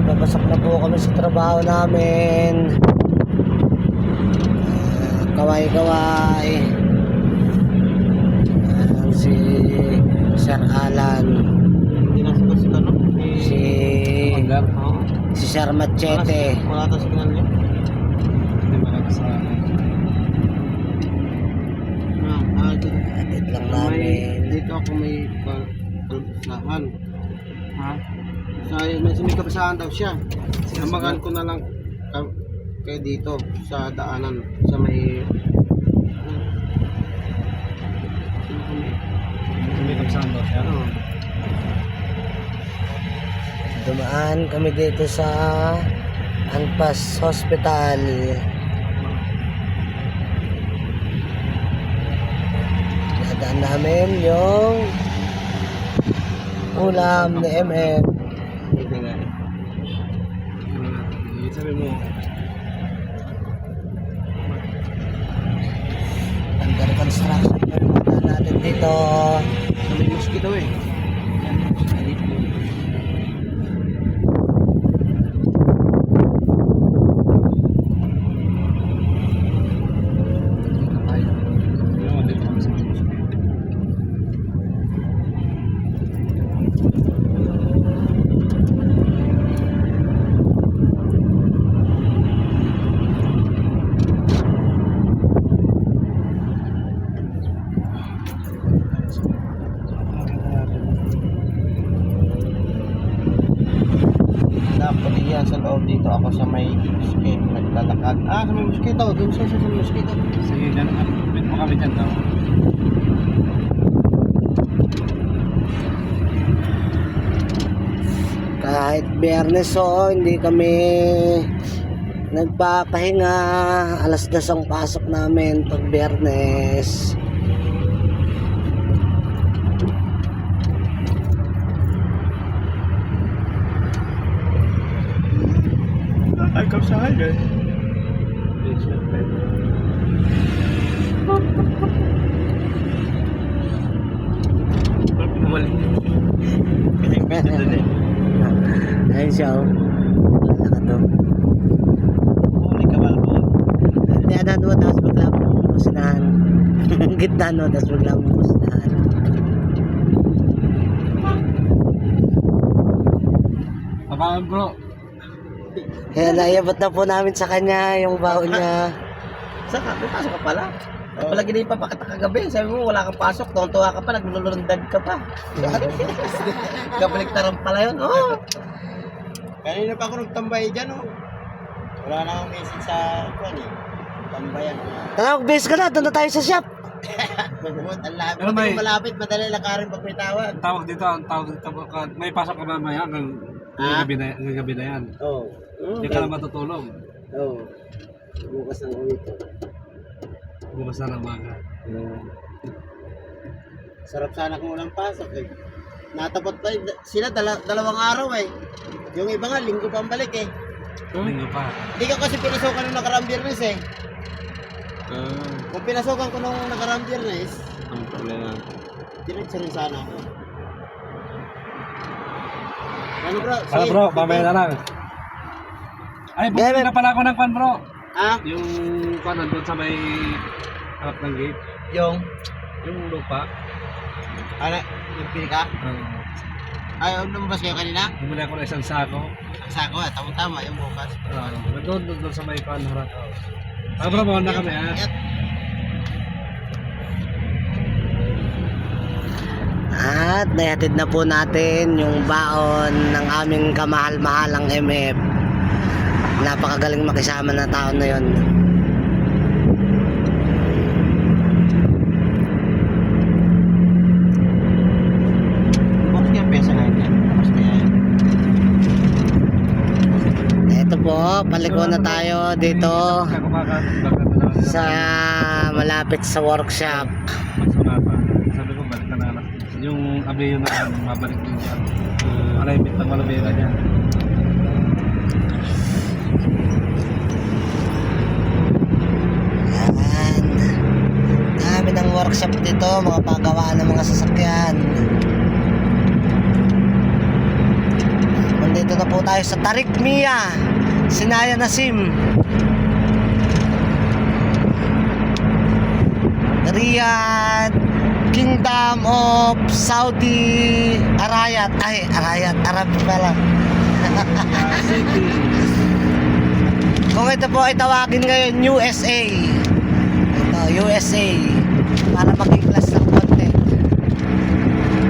Ayan, babasok na po kami sa trabaho namin. Kaway-kaway. Ayan, si Sir Alan. Si ano? Si, Sir Machete. Wala ito signal niya. Hindi malakas sa Ah, ah, lang namin. dito ako may kabasahan. Sa may may kabasahan daw siya. Samagan ko na lang ka- kayo dito sa daanan sa may kapisahan daw siya. Ano? Dumaan kami dito sa Anpas Hospital. Nadaan namin yung ulam ni MM. Hindi nga. Ano natin? Sabi mo, Under construction yung natin dito. sa may mosquito eh. Yan, dito. Ano, dito kami sa Manila. Dapat yan sa loob dito ako sa may mosquito naglalakad. Ah, sa may mosquito. Doon siya sa may mosquito. Sige, dyan. Bit mo kami dyan daw. Kahit biyernes o hindi kami nagpapahinga. Alas das ang pasok namin pag biyernes. Ay, kapsahan eh. Bumalik. Ayun siya oh. Wala ka to. Huli ka balbo. Hindi, ano, ano, tapos bigla mo musinahan. Gitna, no, tapos bigla mo musinahan. Pabangan bro. Kaya naiabot na po namin sa kanya yung baon niya. Saka, may pasok ka pala. Oh. Pala gini pa pakita kagabi. Sabi mo, wala kang pasok. Tontuwa ka pa, naglulundag ka pa. Kabaliktaran pala yun. Oh. Kanina pa ako nagtambay dyan, oh. Wala na akong message sa kwan eh. Tambayan. Tara, mag-base ka na, doon na tayo sa shop. Ang lapit, Pero may- malapit, madali lakarin pag may tawag. Ang tawag dito, ang tawag dito, ka- may pasok ka mamaya hanggang Ah? gabi na, gabi na yan. Oo. Oh. Hindi ka na matutulog. Oo. Bukas ng uwi ko. Bukas na ng umaga. Sarap sana kung walang pasok eh. Natapot pa sila dala, dalawang araw eh. Yung iba nga, linggo pa ang balik eh. Linggo pa. Hindi ka kasi pinasukan nung nakaraang biyernes eh. Kung pinasukan ko nung nakaraang biyernes, ang problema. diretso rin sana ako. Ano bro? Para bro, mamaya na lang. Ay, Gamer. na pala ako ng kwan bro. Ah, Yung kwan nandun sa may harap ng gate. yung, Yung lupa. ano, yung pili ka? Uh, Ay, lumabas kayo kanina? bumili ako ng isang sako. Ang sako ah, tama-tama yung bukas. Uh, nandun, nandun sa may kwan harap. Ah bro, mawala na kami ha. Yat. At naihatid na po natin yung baon ng aming kamahal-mahalang MF. Napakagaling makisama na tao na yon. Po, paliko na tayo dito sa malapit sa workshop. Magsumapa. Sabi ko, balik ka na alas. Yung abeyo na mabalik din yan. Alignment ng malabera niya. Dami ng workshop dito, mga paggawa ng mga sasakyan. Monday Dito na po tayo sa Tarik Mia. Sinaya Nasim. Riyadh, Kingdom of Saudi Arayat. Ay, Arayat, Arab pala. Kung ito po ay tawagin ngayon USA. Ito, USA. Para maging class ng konti.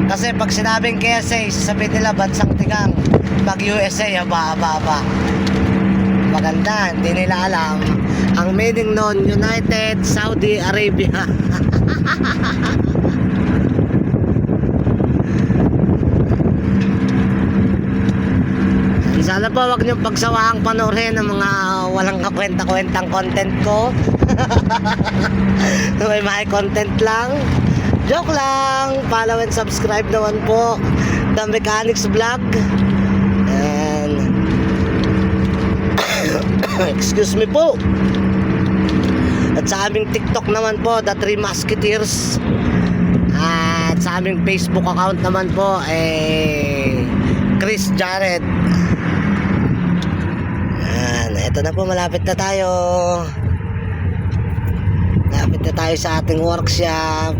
Kasi pag sinabing KSA, sasabihin nila bansang tigang. Pag USA, aba, aba, aba. Maganda, hindi nila alam. Ang meaning nun, United Saudi Arabia. Sana po wag niyong pagsawahang panoorin ng mga walang kakwenta-kwentang content ko. May mga content lang. Joke lang. Follow and subscribe naman po. The Mechanics Vlog. And excuse me po. At sa aming TikTok naman po, The Three Musketeers. At sa aming Facebook account naman po, eh, Chris Jared. Yan, eto na po, malapit na tayo. Malapit na tayo sa ating workshop.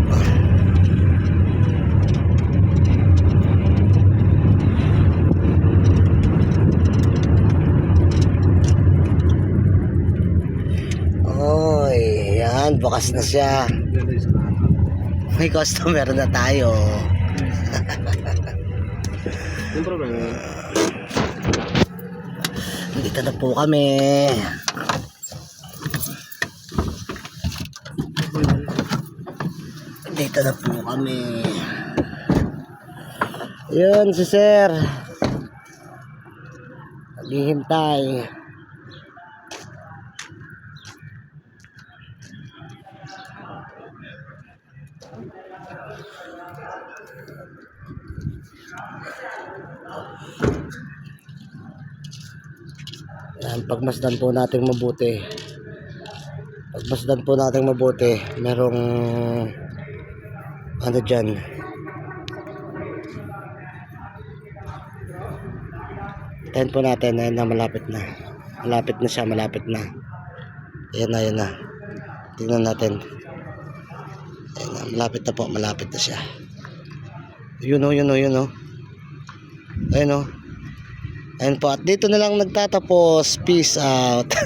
Yan, bukas na siya. May customer na tayo. Yung problema. Dito na po kami. Dito na po kami. Yun si sir. Naghihintay. Yan, pagmasdan po natin mabuti. Pagmasdan po natin mabuti. Merong ano dyan. Tayin po natin. Ayan na, malapit na. Malapit na siya, malapit na. Ayan na, ayan na. Tingnan natin. Ayan na, malapit na po, malapit na siya. Yun o, yun o, yun o. Ayun o. Ayun po, at dito na lang nagtatapos. Peace out.